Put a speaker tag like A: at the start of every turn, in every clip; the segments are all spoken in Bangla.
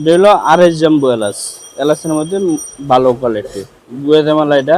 A: এটা হলো আর এস জাম্বু এলাচ এলাচের মধ্যে ভালো কোয়ালিটি গুয়েদামালা এটা?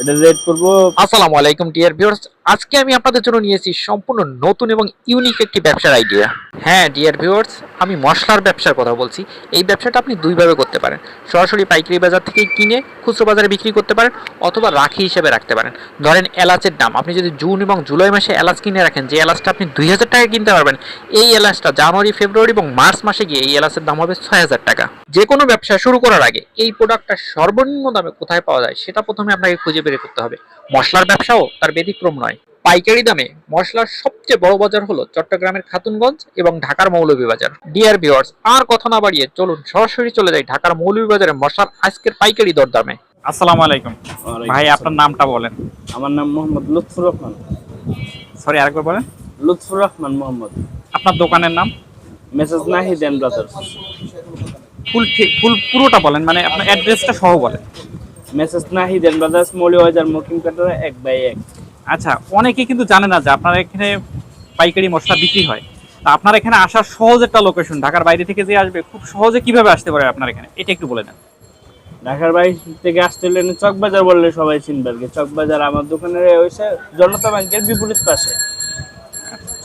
A: এটা রেট করব
B: আসসালামু আলাইকুম টিয়ার ভিউয়ার্স আজকে আমি আপনাদের জন্য নিয়েছি সম্পূর্ণ নতুন এবং ইউনিক একটি ব্যবসার আইডিয়া হ্যাঁ ডিয়ার ভিউয়ার্স আমি মশলার ব্যবসার কথা বলছি। এই ব্যবসাটা আপনি দুইভাবে করতে পারেন। সরাসরি পাইকারি বাজার থেকে কিনে খুচরো বাজারে বিক্রি করতে পারেন অথবা রাখি হিসেবে রাখতে পারেন। ধরেন এলাচের দাম, আপনি যদি জুন এবং জুলাই মাসে এলাচ কিনে রাখেন, যে এলাচটা আপনি দুই হাজার টাকায় কিনতে পারবেন, এই এলাচটা জানুয়ারি, ফেব্রুয়ারি এবং মার্চ মাসে গিয়ে এই এলাচের দাম হবে ছয় হাজার টাকা। যে কোনো ব্যবসা শুরু করার আগে এই প্রোডাক্টটা সর্বনিম্ন দামে কোথায় পাওয়া যায়, সেটা প্রথমে আপনাকে খুঁজে বের করতে হবে। মশলার ব্যবসাও তার ব্যতিক্রম নয়। পাইকারি দামে মশলার সবচেয়ে বড় বাজার হলো চট্টগ্রামের খাতুনগঞ্জ এবং ঢাকার মৌলভীবাজার। ডিয়ার ভিউয়ার্স আর কথা না বাড়িয়ে চলুন সরাসরি চলে যাই ঢাকার মৌলভীবাজারে মশলার আজকের পাইকারি দরদামে।
C: আসসালামু আলাইকুম। ভাই আপনার নামটা বলেন।
A: আমার নাম মোহাম্মদ লুৎফুর রহমান।
C: সরি আরেকবার বলেন।
A: লুৎফুর রহমান মোহাম্মদ।
C: আপনার দোকানের নাম?
A: Messrs Nahid and brothers.
C: Full ঠিক ফুল পুরোটা বলেন মানে আপনার অ্যাড্রেসটা সহ বলেন।
A: Messrs Nahid and brothers Moulvibazar Mokim কাটার এক বাই এক।
C: আচ্ছা অনেকে কিন্তু জানে না যে আপনার এখানে পাইকারি মশলা বিক্রি হয়। তা আপনার এখানে আসার সহজ একটা লোকেশন ঢাকার বাইরে থেকে যে আসবে খুব সহজে কীভাবে আসতে পারে আপনার এখানে? এটা একটু বলে দেন।
A: ঢাকার বাইরে থেকে আসতে হলে চকবাজার বললে সবাই চিনবে আর কি। চকবাজার আমার দোকানের হয়েছে জনতা ব্যাংকের বিপরীত পাশে।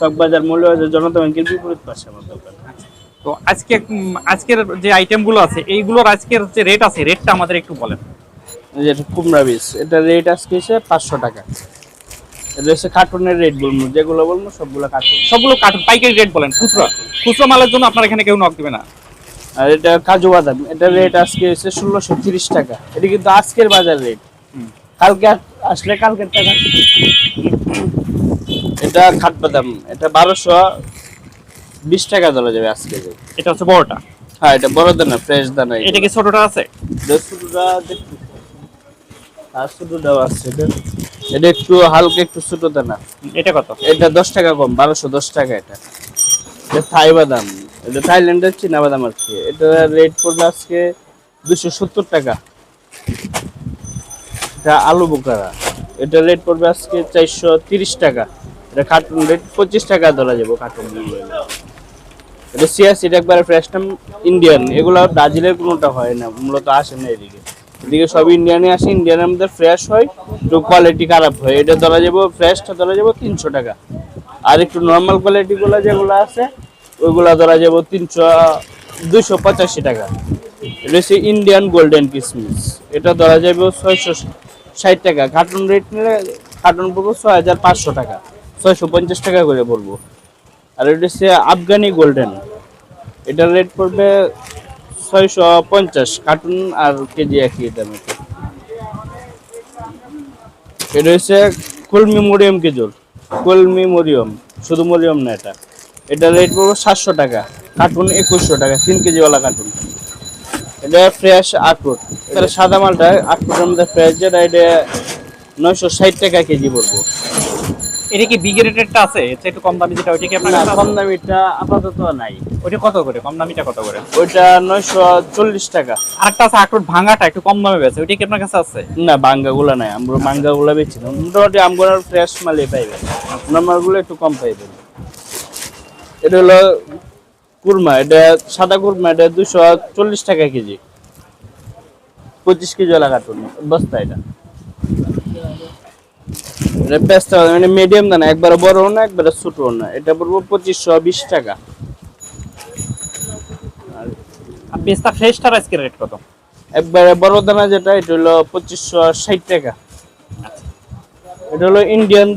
A: চকবাজার মৌলবাজার জনতা ব্যাংকের বিপরীত পাশে আমার দোকান।
C: তো আজকে আজকের যে আইটেমগুলো আছে এইগুলোর আজকের যে রেট আছে রেটটা আমাদের একটু বলেন।
A: এই যে এটা কুমড়া বীজ এটা রেট আজকে এসে পাঁচশো টাকা। এটা হচ্ছে কার্টুনের রেট বলব যেগুলো বলব সবগুলো কার্টুন
C: সবগুলো কার্টুন পাইকারি রেট বলেন খুচরো। খুচরো মালের জন্য আপনার এখানে কেউ নক দিবে না।
A: আর এটা কাজু বাদাম এটা রেট আজকে এসে ষোলোশো তিরিশ টাকা। এটা কিন্তু আজকের বাজার রেট। কালকে আসলে কালকের টাকা। এটা খাট বাদাম এটা বারোশো বিশ টাকা ধরা যাবে আজকে
C: এটা হচ্ছে বড়টা।
A: হ্যাঁ এটা বড় দানা ফ্রেশ দানা
C: এটা কি ছোটটা আছে?
A: ছোটটা আর আছে এটা এটা একটু হালকা একটু ছোট দানা
C: এটা কত?
A: এটা দশ টাকা কম বারোশো দশ টাকা এটা। এটা থাই বাদাম এটা থাইল্যান্ডের চীনা বাদাম আর কি। এটা রেট পড়বে আজকে দুশো সত্তর টাকা। এটা আলু বোকারা। এটা রেট পড়বে আজকে চারশো তিরিশ টাকা। এটা কার্টুন রেট পঁচিশ টাকা ধরা যাব কার্টুন এটা সিয়াসি এটা একবারে ফ্রেশ ইন্ডিয়ান এগুলো ব্রাজিলের কোনোটা হয় না মূলত আসে না এদিকে। এদিকে সব ইন্ডিয়ানে আসে ইন্ডিয়ানের মধ্যে ফ্রেশ হয়, একটু কোয়ালিটি খারাপ হয়। এটা ধরা যাব ফ্রেশটা ধরা যাব তিনশো টাকা। আর একটু নর্মাল কোয়ালিটিগুলো যেগুলো আছে, ওইগুলা ধরা যাব তিনশো, দুইশো পঁচাশি টাকা। এটা হচ্ছে ইন্ডিয়ান গোল্ডেন কিসমিস এটা ধরা যাবে ছয়শো ষাট টাকা। কার্টুন রেট নিলে কার্টুন পড়ব ছয় হাজার পাঁচশো টাকা। ছয়শো পঞ্চাশ টাকা করে পড়ব। আর এটা হচ্ছে আফগানি গোল্ডেন এটার রেট পড়বে ছয়শো পঞ্চাশ কার্টুন আর কেজি একই দামে এটা হচ্ছে কলমি মরিয়ম কেজুর কলমি মরিয়ম শুধু মরিয়ম না এটা। এটা রেট পড়বে সাতশো টাকা কার্টুন একুশশো টাকা তিন কেজিওয়ালা কার্টুন এটা ফ্রেশ আখরোট। এটা সাদা মালটা আখরোটের মধ্যে ফ্রেশ যেটা এটা নয়শো ষাট টাকা কেজি পড়ব।
C: এটা কি বিগ রেটেরটা আছে? এটা একটু কম দামি যেটা ওইটা কি আপনার?
A: কম দামিটা আপাতত নাই।
C: ওইটা কত করে? কম দামিটা কত করে?
A: ওইটা নয়শো চল্লিশ টাকা।
C: আরেকটা আছে আখরোট ভাঙাটা একটু কম দামে বেছে ওইটা কি আপনার কাছে আছে?
A: না বাঙ্গাগুলা নাই আমরা বাঙ্গাগুলা বেছি না। মোটামুটি আমরা ফ্রেশ মালই পাইবেন। নর্মালগুলো একটু কম পাইবেন। এটা হলো কুরমা এটা সাদা কুরমা এটা দুশো চল্লিশ টাকা কেজি। পঁচিশ কেজি ওলা কার্টুন বস্তা এটা। ব্যস্ত মানে মিডিয়াম দানা একবারে বড় না একবারে ছোট না। এটা পড়ব পঁচিশশো বিশ টাকা।
C: পেস্তা ফ্রেশটার আজকে রেট কত?
A: একবারে বড় দানা যেটা এটা হলো পঁচিশশো ষাট টাকা। এটা হলো ইন্ডিয়ান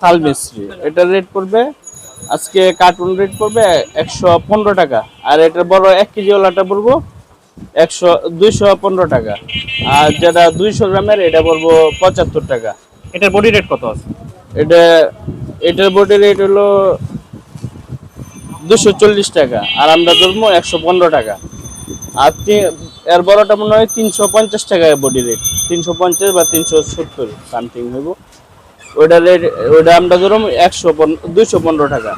A: থাল মিস্ত্রি এটার রেট পড়বে আজকে কার্টুন রেট পড়বে একশো পনেরো টাকা। আর এটা বড় এক কেজি ওলাটা পড়ব একশো দুইশো পনেরো টাকা। আর যেটা দুইশো গ্রামের এটা পড়ব পঁচাত্তর টাকা।
C: এটার বডি রেট কত আছে?
A: এটা এটার বডি রেট হলো দুশো চল্লিশ টাকা আর আমরা ধরবো একশো পনেরো টাকা। আর এর বড়টা মনে হয় তিনশো পঞ্চাশ টাকা বডি রেট তিনশো পঞ্চাশ বা তিনশো সত্তর সামথিং হইব। ওইটা রেট ওইটা আমরা ধরুন একশো দুইশো পনেরো টাকা।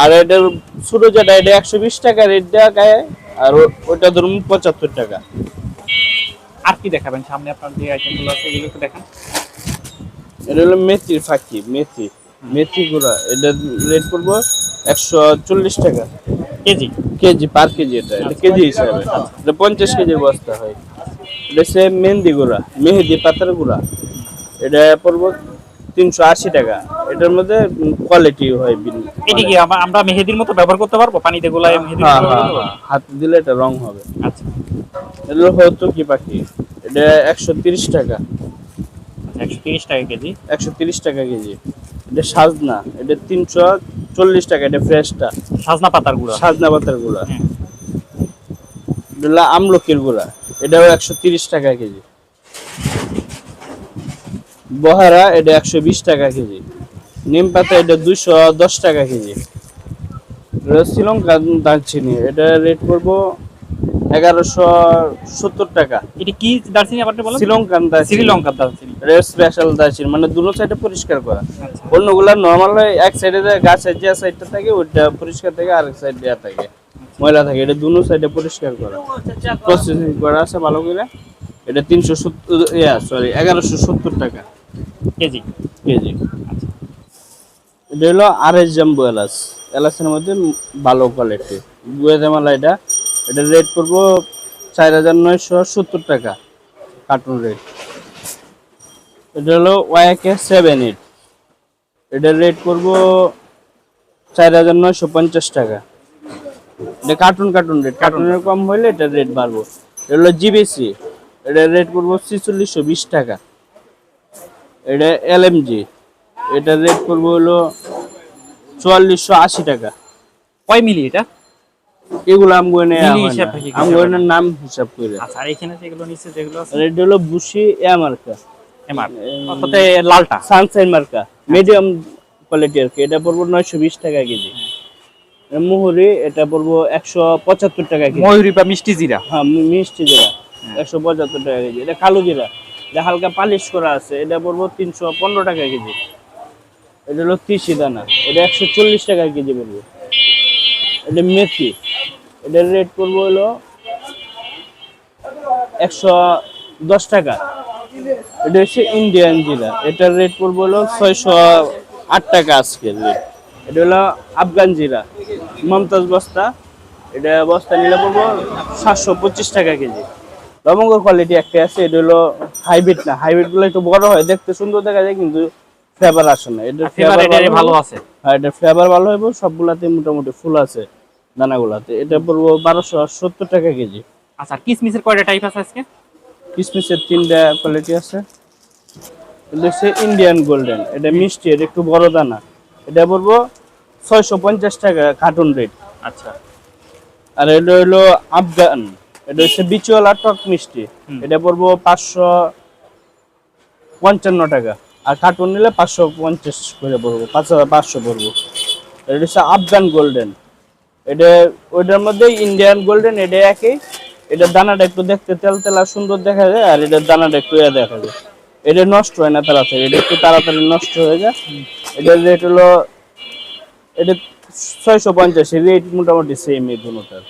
A: আর এটার ছোটো যেটা এটা একশো বিশ টাকা রেট দেওয়া গায়ে আর ওইটা ধরুন পঁচাত্তর টাকা।
C: আর কি দেখাবেন? সামনে আপনার যে আইটেমগুলো আছে এগুলো একটু দেখান।
A: এটা হলো মেথির ফাঁকি মেথি। মেথি গুঁড়া এটা রেট পড়ব একশো চল্লিশ টাকা।
C: কেজি?
A: কেজি পার কেজি এটা। এটা কেজি হিসাবে। এটা পঞ্চাশ কেজির বস্তা হয়। এটা হচ্ছে মেহেন্দি গুঁড়া মেহেদি পাতার গুঁড়া। এটা পড়ব তিনশো আশি টাকা। এটার মধ্যে কোয়ালিটি হয় ভিন্ন।
C: এটি কি আমরা- মেহেদির মতো ব্যবহার করতে পারব? পানিতে গোলায় মেহেদি
A: হ্যাঁ হ্যাঁ। হাতে দিলে এটা রং হবে।
C: আচ্ছা।
A: এগুলো হতো কি পাখি। এটা একশো তিরিশ টাকা।
C: একশো তিরিশ টাকা কেজি।
A: একশো তিরিশ টাকা কেজি। এটা সাজনা এটা তিনশো চল্লিশ টাকা এটা ফ্রেশটা।
C: সাজনা পাতার গুঁড়া।
A: সাজনা পাতার গুঁড়া। এটা আমলকির গুঁড়া এটাও একশো তিরিশ টাকা কেজি। বহারা এটা একশো বিশ টাকা কেজি। নিম পাতা এটা দুশো দশ টাকা কেজি। শ্রীলঙ্কা দারচিনি এটা রেট করব এগারোশো সত্তর টাকা।
C: এটি কি দার্জিলিং আপনি বলেন?
A: শ্রীলঙ্কান দারচিনি।
C: শ্রীলঙ্কার দার্জিলিং
A: এটা স্পেশাল দারচিনি মানে দুটো সাইডে পরিষ্কার করা।
C: আচ্ছা।
A: অন্যগুলা নর্মাল এক সাইডে গাছের যে সাইডটা থাকে ওইটা পরিষ্কার থাকে আরেক সাইড দেওয়া থাকে। ময়লা থাকে এটা দুনো সাইডে পরিষ্কার করা। প্রসেসিং করা আছে ভালো করে। এটা তিনশো সত্তর ইয়া সরি এগারোশো সত্তর টাকা।
C: কেজি?
A: কেজি। এটা হলো আড়াইশ জাম্বু এলাচ। এলাচের মধ্যে ভালো কোয়ালিটি গুয়েদামালা এটা। এটা রেট করব চার হাজার নয়শো সত্তর টাকা কার্টুন রেট এটা হলো ওয়াইকে সেভেন এইট এটার রেট করব চার হাজার নয়শো পঞ্চাশ টাকা। এটা কার্টুন কার্টুন রেট কার্টুনের কম হইলে এটার রেট বাড়বো। এটা হলো জিবিসি এটার রেট করব ছিচল্লিশশো বিশ টাকা। এটা এল এলএমজি এটার রেট করব হলো চুয়াল্লিশশো আশি টাকা।
C: কয় মিলি এটা?
A: এগুলো আমগোনে আমগোনের নাম হিসাব করে।
C: আচ্ছা আর এখানে যেগুলো নিচে যেগুলো আছে?
A: এটা হলো বুশি এ মার্কা।
C: এমআর। অর্থাৎ লালটা।
A: মার্কা। মিডিয়াম কোয়ালিটি আর কি। এটা পড়ব নয়শো বিশ টাকা কেজি। মুহুরি এটা পড়ব একশো পঁচাত্তর টাকা কেজি।
C: ময়ূরী বা মিষ্টি জিরা।
A: হ্যাঁ মিষ্টি জিরা। একশো পঁচাত্তর টাকা কেজি। এটা কালো জিরা। এটা হালকা পালিশ করা আছে। এটা পড়ব তিনশো পনেরো টাকা কেজি। এটা হলো তিসি দানা। এটা একশো চল্লিশ টাকা কেজি পড়ব। এটা মেথি। এটার রেট পড়ব হলো একশো দশ টাকা। এটা হচ্ছে ইন্ডিয়ান জিরা এটার রেট পড়ব হলো ছয়শো আট টাকা আজকের রেট এটা হলো আফগান জিরা মমতাজ বস্তা। এটা বস্তা নিলে পড়ব সাতশো পঁচিশ টাকা কেজি। লবঙ্গ কোয়ালিটি একটা আছে এটা হলো হাইব্রিড না। হাইব্রিডগুলো একটু বড় হয় দেখতে সুন্দর দেখা যায় কিন্তু ফ্লেভার আসে না।
C: এটার এটারে ভালো আছে।
A: হ্যাঁ এটা ফ্লেভার ভালো হইব সবগুলাতে মোটামুটি ফুল আছে। দানাগুলাতে। এটা পড়ব বারোশো সত্তর টাকা কেজি।
C: আচ্ছা আর কিসমিসের কয়টা টাইপ আছে আজকে?
A: কিসমিসের তিনটা কোয়ালিটি আছে। এটা হচ্ছে ইন্ডিয়ান গোল্ডেন এটা মিষ্টি এটা একটু বড় দানা। এটা পড়ব ছয়শো পঞ্চাশ টাকা কার্টুন রেট
C: আচ্ছা।
A: আর এটা হলো আফগান। এটা হচ্ছে বিচুয়ালা টক মিষ্টি। এটা পড়ব পাঁচশো পঞ্চান্ন টাকা। আর কার্টুন নিলে পাঁচশো পঞ্চাশ করে পড়ব পাঁচ হাজার পাঁচশো পড়ব এটা হচ্ছে আফগান গোল্ডেন এটা ওইটার মধ্যে ইন্ডিয়ান গোল্ডেন এটা একই। এটার দানাটা একটু দেখতে তেল তেলা সুন্দর দেখা যায়, আর এটার দানাটা একটু ইয়ে দেখা যায়। এটা নষ্ট হয় না তাড়াতাড়ি, এটা একটু তাড়াতাড়ি নষ্ট হয়ে যায়। এটার রেট হলো, এটা ছয়শো পঞ্চাশ রেট মোটামুটি সেম এই দুটার